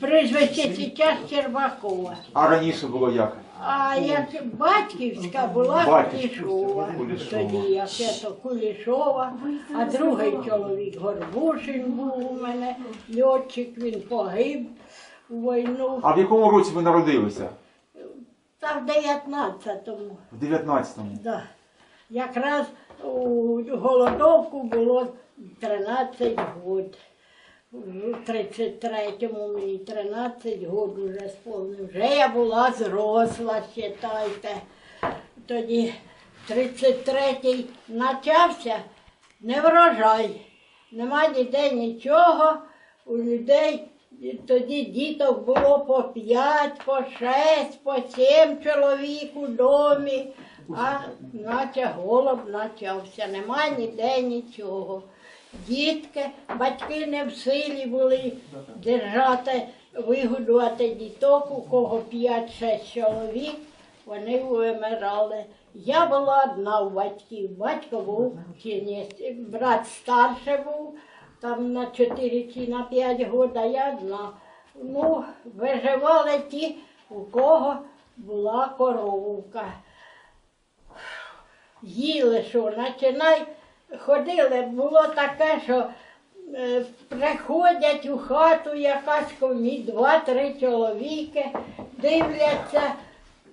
Прізвище зараз Червакова. А раніше було як? А як батьківська була Батьківська, Кулішова. Кулішова. Тоді як це Кулішова, а другий чоловік Горбушин був у мене, льотчик, він погиб у війну. А в якому році ви народилися? Та в 19-му. В 19-му. Да. Якраз у голодовку було 13 років. В 33-му мені 13 років вже сповнив. Вже я була зросла, считайте. Тоді 33-й почався не врожай. Нема ніде нічого. У людей тоді діток було по 5, по 6, по 7 чоловік у домі. А наче голод почався, нема ніде нічого. Дітки, батьки не в силі були держати, вигодувати діток, у кого 5-6 чоловік, вони вимирали. Я була одна у батьків. Батько був ні, брат старший був, там на 4 чи на 5 років, я одна. Ну, виживали ті, у кого була коровка їли, що починай ходили, було таке, що е, приходять у хату якась ковні, два-три чоловіки, дивляться,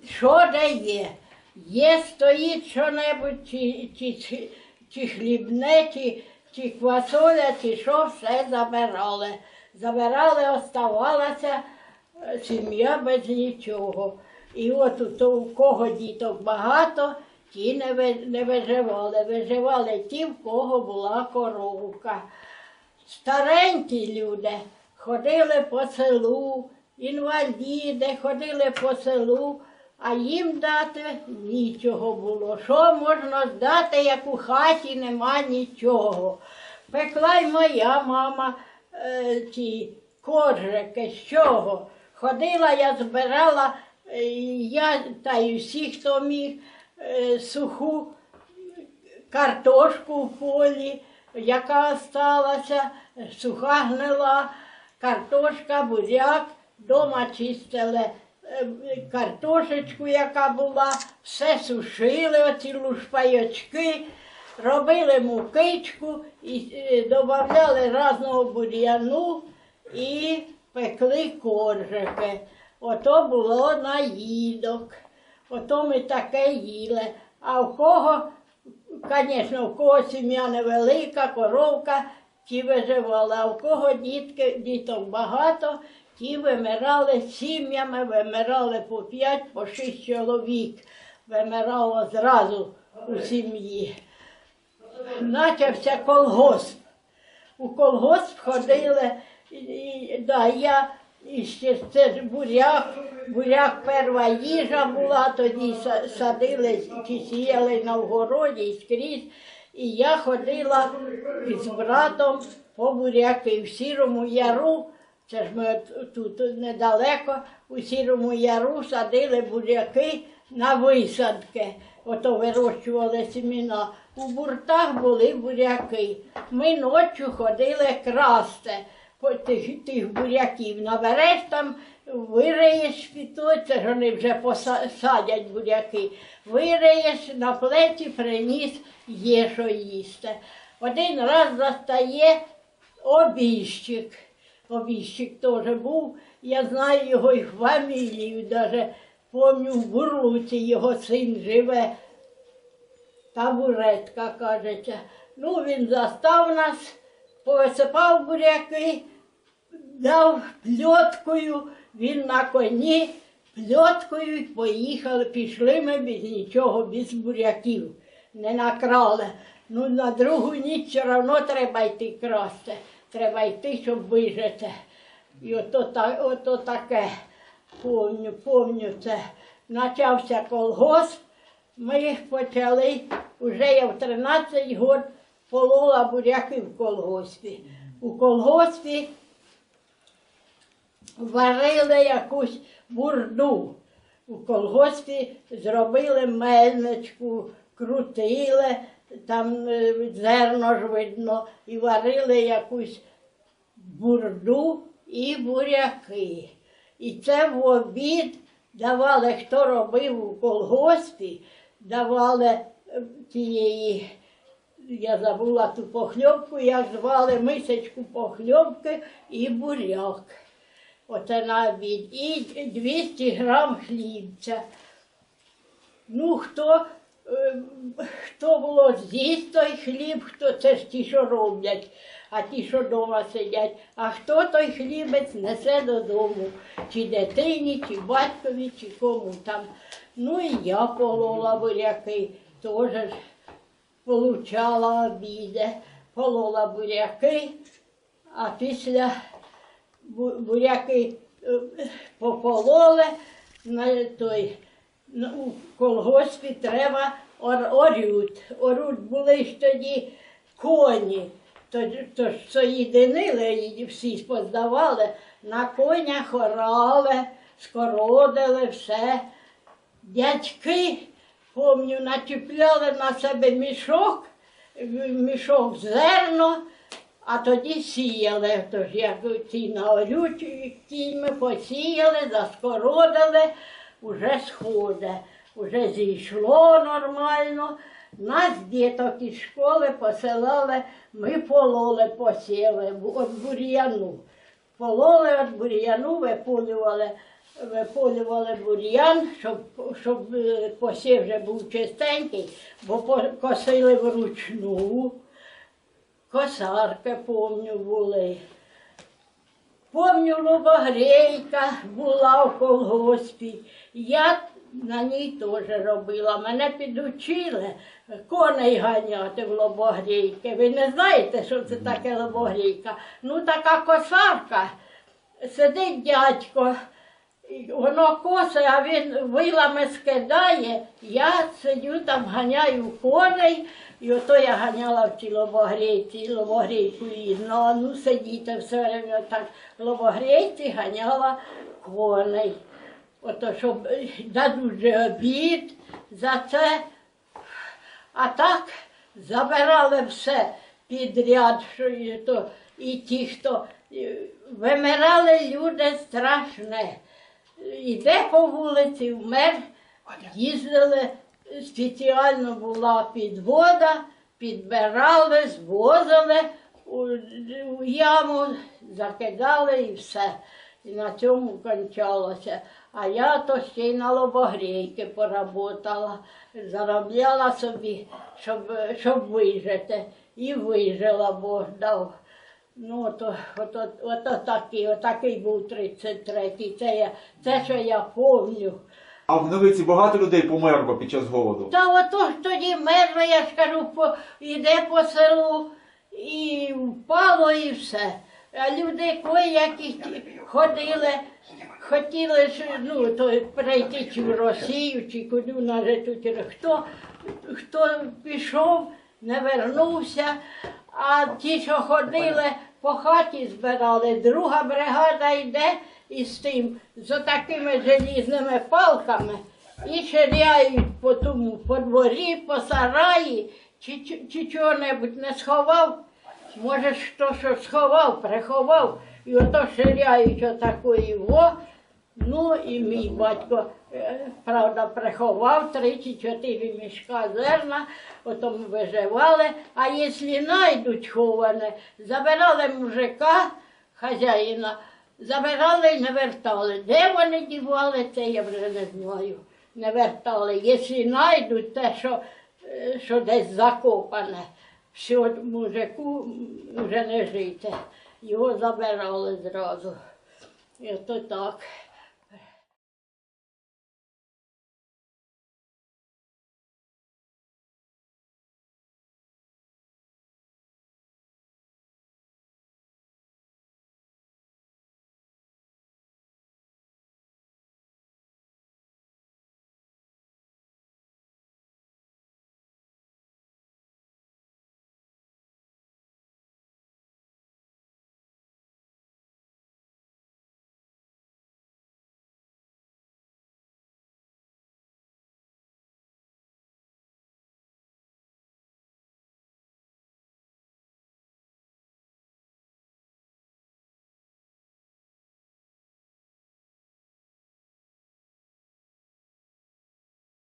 що де є. Є, стоїть що-небудь, чи, чи, чи, чи хлібне, чи, чи квасоля, чи що, все забирали. Забирали, оставалася е, сім'я без нічого. І от у у кого діток багато, ті не, ви- не виживали. Виживали ті, в кого була коровка. Старенькі люди ходили по селу, інваліди ходили по селу, а їм дати нічого було. Що можна здати, як у хаті нема нічого. Пекла й моя мама е, ті коржики, з чого? Ходила, я збирала, е, я та й всі, хто міг, суху картошку в полі, яка сталася, суха гнила, картошка, буряк, дома чистили е, картошечку, яка була, все сушили, оці лушпайочки, робили мукичку і е, додавали разного бур'яну і пекли коржики. Ото було наїдок. Ото ми таке їли. А в кого Звісно, у кого сім'я невелика, коровка, ті виживали, а у кого дітки, діток багато, ті вимирали сім'ями, вимирали по п'ять, по шість чоловік. Вимирало зразу у сім'ї. Начався колгосп. У колгосп ходили, і, і, да, я і ще це ж буряк, буряк перша їжа була, тоді са- садили чи сіяли на вгороді і скрізь. І я ходила із братом по буряки в сірому яру. Це ж ми тут недалеко у сірому яру садили буряки на висадки. Ото вирощували семіна. У буртах були буряки. Ми ночі ходили красти тих, тих буряків. Набереш там, вириєш піто, це вони вже посадять буряки. Вириєш на плеті, приніс, є що їсти. Один раз застає обіщик. Обіщик теж був. Я знаю його і фамілію, навіть пам'ятаю, в Бурлуці його син живе. Табуретка, кажеться. Ну, він застав нас, повисипав буряки, дав пльоткою, він на коні, пльоткою поїхали, пішли ми без нічого, без буряків. Не накрали. Ну, на другу ніч все одно треба йти красти. Треба йти, щоб вижити. І ото, ото таке, помню, помню це. Почався колгосп, ми почали, вже я в 13 років полола буряки в колгоспі. У колгоспі варили якусь бурду. У колгоспі зробили мельничку, крутили, там е, зерно ж видно, і варили якусь бурду і буряки. І це в обід давали, хто робив у колгоспі, давали е, тієї, я забула ту похльопку, як звали мисочку похльопки і буряк. Оце на обід. І 200 грам хлібця. Ну, хто, е, хто було з'їсть той хліб, хто це ж ті, що роблять, а ті, що вдома сидять, а хто той хлібець несе додому, чи дитині, чи батькові, чи кому там. Ну і я полола буряки, теж ж получала обіди, полола буряки, а після буряки е, попололи на той. У колгоспі треба ор, орют. Орют були ж тоді коні. То, то ж соєдинили і всі поздавали, на конях орали, скородили все. Дядьки, помню, начіпляли на себе мішок, мішок зерно, а тоді сіяли. Тож як ці на орють кіньми посіяли, заскородили, уже сходить, уже зійшло нормально. Нас діток із школи посилали, ми пололи посіли від бур'яну. Пололи від бур'яну, виполювали, виполювали бур'ян, щоб, щоб е, посів вже був чистенький, бо косили вручну. Косарки, помню, були. Помню, лобогрейка була в колгоспі. Я на ній теж робила. Мене підучили коней ганяти в лобогрейки. Ви не знаєте, що це таке лобогрейка? Ну, така косарка. Сидить дядько, воно косе, а він вилами скидає. Я сидю там, ганяю коней, і ото я ганяла в цій лобогрейці, лобогрейку рідну. А ну сидіти все время так лобогрейці ганяла коней. Ото щоб дадуть обід за це. А так забирали все підряд, що і, то, і ті, хто вимирали люди страшне. Іде по вулиці, вмер, їздили, спеціально була підвода, підбирали, звозили у, у яму, закидали і все. І на цьому кончалося. А я то ще й на лобогрейки поработала, заробляла собі, щоб, щоб вижити. І вижила, Бог дав. Ну, то, ото, ото такий, отакий був 33-й. Це, я, це, що я помню. А в Новиці багато людей померло під час голоду. Та ото ж тоді мерзло, я ж кажу, по, іде по селу і впало і все. А люди кої-які ті- ходили, хотіли ж, ну, то перейти чи в Росію, чи куди на тут. Хто, хто пішов, не вернувся, а ті, що ходили, по хаті збирали. Друга бригада йде із тим, з такими желізними палками і ширяють по тому по дворі, по сараї, чи, чи, чи чого-небудь не сховав. Може, хто що сховав, приховав, і ото ширяють отакої во. Ну і мій батько, е, правда, приховав три чи чотири мішка зерна, потім виживали. А якщо знайдуть ховане, забирали мужика, хазяїна, забирали і не вертали. Де вони дівали, це я вже не знаю. Не вертали. Якщо знайдуть те, що, е, що десь закопане, що мужику вже не жити. Його забирали зразу. І то так.